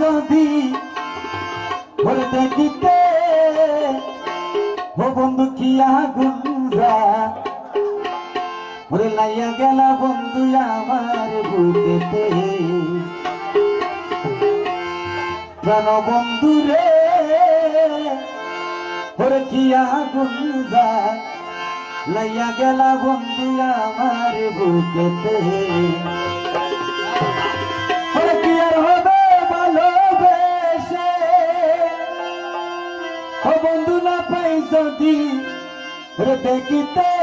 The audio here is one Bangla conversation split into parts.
যদি ওরে দেখিতে ও বন্ধু কি আগুনরা ওরে লাইয়া গেলা বন্ধু আমার বুকেতে। প্রাণ বন্ধু রে, ওরে কি আগুনরা লাইয়া গেলা বন্ধু আমার বুকেতে। যদি দেখিতে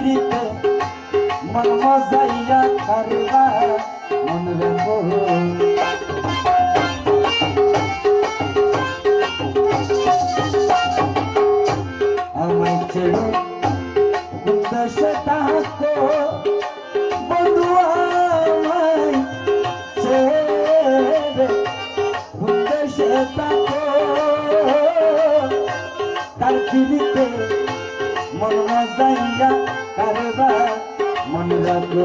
ফিরিতে মন মজাইয়া কারবা মন রেখো আমায় ছেড়ে দেশে থাকো বন্ধু আমায় ছেড়ে দেশে থাকো তার ফিরিতে মন মজাইয়া মন রাখো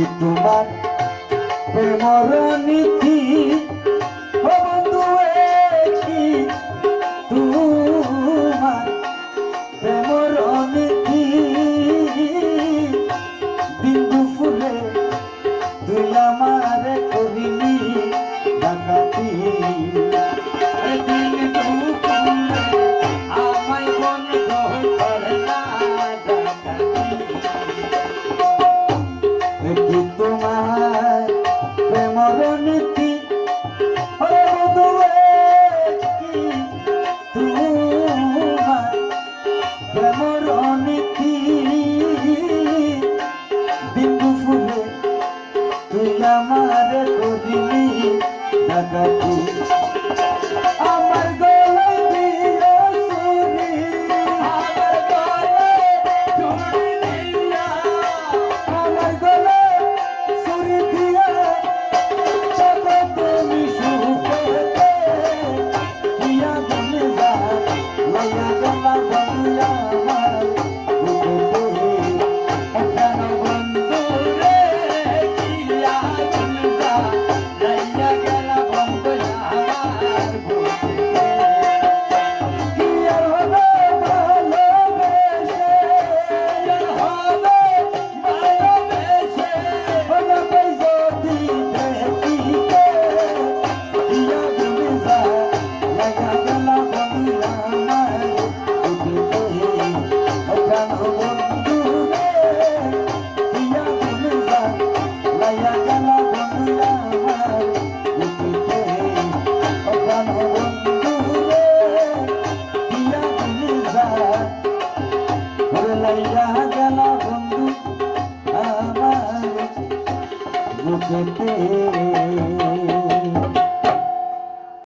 কি তোমার প্রেমর নীতি বন্ধু কি তোমার প্রেমর নীতি বিন্দু ফুলে তুই আমারে Thank you. Thank